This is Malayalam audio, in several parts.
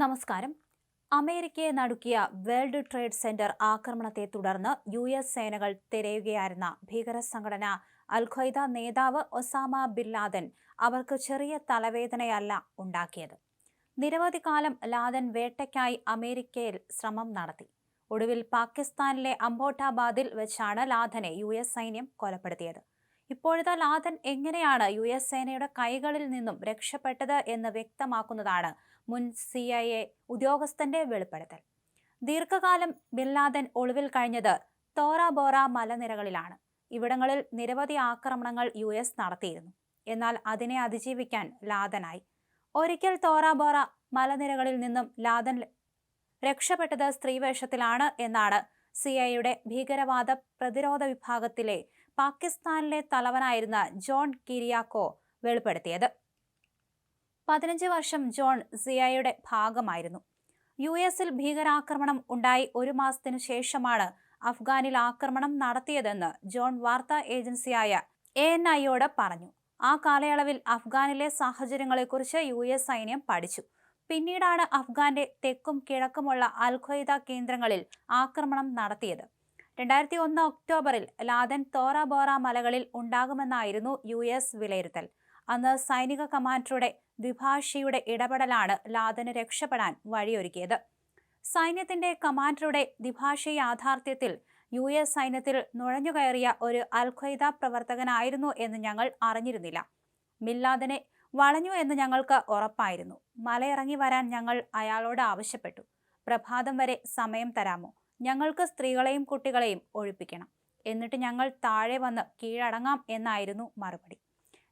നമസ്കാരം. അമേരിക്കയെ നടുക്കിയ വേൾഡ് ട്രേഡ് സെന്റർ ആക്രമണത്തെ തുടർന്ന് യു എസ് സേനകൾ തിരയുകയായിരുന്ന ഭീകര സംഘടന അൽഖൈദ നേതാവ് ഒസാമ ബിൻ ലാദൻ അവർക്ക് ചെറിയ തലവേദനയല്ല ഉണ്ടാക്കിയത്. നിരവധി കാലം ലാദൻ വേട്ടയ്ക്കായി അമേരിക്കയിൽ ശ്രമം നടത്തി. ഒടുവിൽ പാകിസ്ഥാനിലെ അംബോട്ടാബാദിൽ വെച്ചാണ് ലാദനെ യു സൈന്യം കൊലപ്പെടുത്തിയത്. ഇപ്പോഴത്തെ ലാദൻ എങ്ങനെയാണ് യു എസ് സേനയുടെ കൈകളിൽ നിന്നും രക്ഷപ്പെട്ടത് എന്ന് വ്യക്തമാക്കുന്നതാണ് മുൻ സി ഐ എ ഉദ്യോഗസ്ഥന്റെ വെളിപ്പെടുത്തൽ. ദീർഘകാലം ബിൻ ലാദൻ ഒളിവിൽ കഴിഞ്ഞത് തോറാബോറ മലനിരകളിലാണ്. ഇവിടങ്ങളിൽ നിരവധി ആക്രമണങ്ങൾ യു എസ് നടത്തിയിരുന്നു. എന്നാൽ അതിനെ അതിജീവിക്കാൻ ലാദനായി. ഒരിക്കൽ തോറാബോറ മലനിരകളിൽ നിന്നും ലാദൻ രക്ഷപ്പെട്ടത് സ്ത്രീവേഷത്തിലാണ് എന്നാണ് സി ഐയുടെ ഭീകരവാദ പ്രതിരോധ വിഭാഗത്തിലെ പാകിസ്ഥാനിലെ തലവനായിരുന്ന ജോൺ കിരിയാക്കോ വെളിപ്പെടുത്തിയത്. പതിനഞ്ച് വർഷം ജോൺ സിയയുടെ ഭാഗമായിരുന്നു. യു എസിൽ ഭീകരാക്രമണം ഉണ്ടായി ഒരു മാസത്തിനു ശേഷമാണ് അഫ്ഗാനിൽ ആക്രമണം നടത്തിയതെന്ന് ജോൺ വാർത്താ ഏജൻസിയായ എ എൻ ഐയോട് പറഞ്ഞു. ആ കാലയളവിൽ അഫ്ഗാനിലെ സാഹചര്യങ്ങളെക്കുറിച്ച് യു എസ് സൈന്യം പഠിച്ചു. പിന്നീടാണ് അഫ്ഗാന്റെ തെക്കും കിഴക്കുമുള്ള അൽഖയ്ദ കേന്ദ്രങ്ങളിൽ ആക്രമണം നടത്തിയത്. രണ്ടായിരത്തി ഒന്ന് ഒക്ടോബറിൽ ലാദൻ തോറ ബോറ മലകളിൽ ഉണ്ടാകുമെന്നായിരുന്നു യു എസ് വിലയിരുത്തൽ. അന്ന് സൈനിക കമാൻഡറുടെ ദ്വിഭാഷിയുടെ ഇടപെടലാണ് ലാദന് രക്ഷപ്പെടാൻ വഴിയൊരുക്കിയത്. സൈന്യത്തിന്റെ കമാൻഡറുടെ ദ്വിഭാഷി യാഥാർത്ഥ്യത്തിൽ യു എസ് സൈന്യത്തിൽ നുഴഞ്ഞുകയറിയ ഒരു അൽഖ്വയ്ദ പ്രവർത്തകനായിരുന്നു എന്ന് ഞങ്ങൾ അറിഞ്ഞിരുന്നില്ല. മില്ലാദനെ വളഞ്ഞു എന്ന് ഞങ്ങൾക്ക് ഉറപ്പായിരുന്നു. മലയിറങ്ങി വരാൻ ഞങ്ങൾ അയാളോട് ആവശ്യപ്പെട്ടു. പ്രഭാതം വരെ സമയം തരാമോ? ഞങ്ങൾക്ക് സ്ത്രീകളെയും കുട്ടികളെയും ഒഴിപ്പിക്കണം. എന്നിട്ട് ഞങ്ങൾ താഴെ വന്ന് കീഴടങ്ങാം എന്നായിരുന്നു മറുപടി.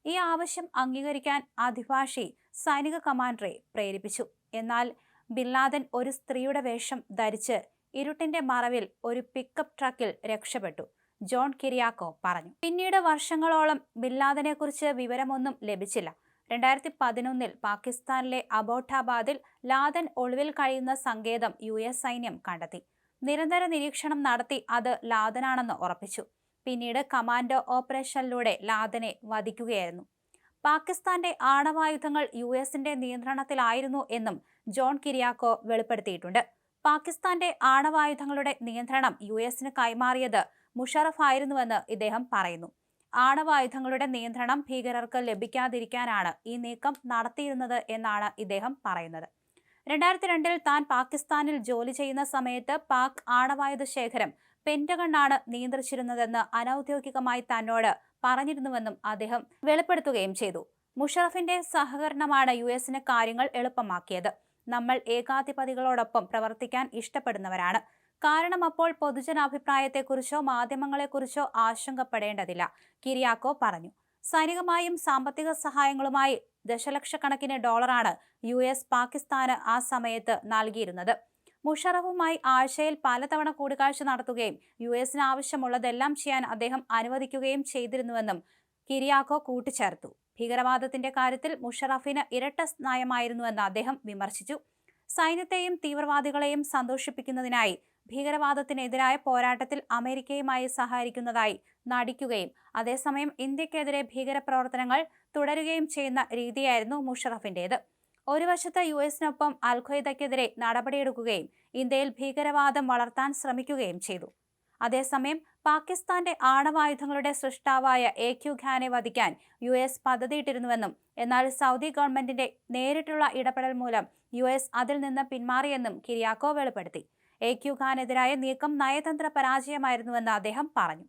ഈ ആവശ്യം അംഗീകരിക്കാൻ അധിഭാഷി സൈനിക കമാൻഡറെ പ്രേരിപ്പിച്ചു. എന്നാൽ ബില്ലാദൻ ഒരു സ്ത്രീയുടെ വേഷം ധരിച്ച് ഇരുട്ടിന്റെ മറവിൽ ഒരു പിക്കപ്പ് ട്രക്കിൽ രക്ഷപ്പെട്ടു ജോൺ കിരിയാക്കോ പറഞ്ഞു. പിന്നീട് വർഷങ്ങളോളം ബില്ലാദനെ കുറിച്ച് വിവരമൊന്നും ലഭിച്ചില്ല. രണ്ടായിരത്തി പതിനൊന്നിൽ പാകിസ്ഥാനിലെ അബോട്ടാബാദിൽ ലാദൻ ഒളിവിൽ കഴിയുന്ന സങ്കേതം യു സൈന്യം കണ്ടെത്തി. നിരന്തര നിരീക്ഷണം നടത്തി അത് ലാദനാണെന്ന് ഉറപ്പിച്ചു. പിന്നീട് കമാൻഡോ ഓപ്പറേഷനിലൂടെ ലാദനെ വധിക്കുകയായിരുന്നു. പാകിസ്ഥാന്റെ ആണവായുധങ്ങൾ യു എസിന്റെ നിയന്ത്രണത്തിലായിരുന്നു എന്നും ജോൺ കിരിയാക്കോ വെളിപ്പെടുത്തിയിട്ടുണ്ട്. പാകിസ്ഥാന്റെ ആണവായുധങ്ങളുടെ നിയന്ത്രണം യു എസിന് കൈമാറിയത് മുഷറഫ് ആയിരുന്നുവെന്ന് ഇദ്ദേഹം പറയുന്നു. ആണവായുധങ്ങളുടെ നിയന്ത്രണം ഭീകരർക്ക് ലഭിക്കാതിരിക്കാനാണ് ഈ നീക്കം നടത്തിയിരുന്നത് എന്നാണ് ഇദ്ദേഹം പറയുന്നത്. രണ്ടായിരത്തി രണ്ടിൽ താൻ പാകിസ്ഥാനിൽ ജോലി ചെയ്യുന്ന സമയത്ത് പാക് ആണവായുധ ശേഖരം പെന്റഗണാണ് നിയന്ത്രിച്ചിരുന്നതെന്ന് അനൌദ്യോഗികമായി തന്നോട് പറഞ്ഞിരുന്നുവെന്നും അദ്ദേഹം വെളിപ്പെടുത്തുകയും ചെയ്തു. മുഷറഫിന്റെ സഹകരണമാണ് യു എസിന് കാര്യങ്ങൾ എളുപ്പമാക്കിയത്. നമ്മൾ ഏകാധിപതികളോടൊപ്പം പ്രവർത്തിക്കാൻ ഇഷ്ടപ്പെടുന്നവരാണ്. കാരണം അപ്പോൾ പൊതുജനാഭിപ്രായത്തെക്കുറിച്ചോ മാധ്യമങ്ങളെക്കുറിച്ചോ ആശങ്കപ്പെടേണ്ടതില്ല കിരിയാക്കോ പറഞ്ഞു. സൈനികമായും സാമ്പത്തിക സഹായങ്ങളുമായി ദശലക്ഷക്കണക്കിന് ഡോളറാണ് യു എസ് പാകിസ്ഥാന് ആ സമയത്ത് നൽകിയിരുന്നത്. മുഷറഫുമായി ആഴ്ചയിൽ പലതവണ കൂടിക്കാഴ്ച നടത്തുകയും യു എസിന് ആവശ്യമുള്ളതെല്ലാം ചെയ്യാൻ അദ്ദേഹം അനുവദിക്കുകയും ചെയ്തിരുന്നുവെന്നും കിരിയാക്കോ കൂട്ടിച്ചേർത്തു. ഭീകരവാദത്തിന്റെ കാര്യത്തിൽ മുഷറഫിന് ഇരട്ട നയമായിരുന്നുവെന്ന് അദ്ദേഹം വിമർശിച്ചു. സൈന്യത്തെയും തീവ്രവാദികളെയും സന്തോഷിപ്പിക്കുന്നതിനായി ഭീകരവാദത്തിനെതിരായ പോരാട്ടത്തിൽ അമേരിക്കയുമായി സഹകരിക്കുന്നതായി നടിക്കുകയും അതേസമയം ഇന്ത്യക്കെതിരെ ഭീകരപ്രവർത്തനങ്ങൾ തുടരുകയും ചെയ്യുന്ന രീതിയായിരുന്നു മുഷറഫിന്റേത് ഒരു വശത്ത് യു എസിനൊപ്പം അൽഖയ്ദയ്ക്കെതിരെ നടപടിയെടുക്കുകയും ഇന്ത്യയിൽ ഭീകരവാദം വളർത്താൻ ശ്രമിക്കുകയും ചെയ്തു. അതേസമയം പാകിസ്ഥാന്റെ ആണവായുധങ്ങളുടെ സൃഷ്ടാവായ എ ക്യു ഖാനെ വധിക്കാൻ യു എസ് പദ്ധതിയിട്ടിരുന്നുവെന്നും എന്നാൽ സൗദി ഗവൺമെന്റിന്റെ നേരിട്ടുള്ള ഇടപെടൽ മൂലം യു എസ് അതിൽ നിന്ന് പിന്മാറിയെന്നും കിരിയാക്കോ വെളിപ്പെടുത്തി. എ ഖാനെതിരായ നീക്കം നയതന്ത്ര പരാജയമായിരുന്നുവെന്ന് അദ്ദേഹം പറഞ്ഞു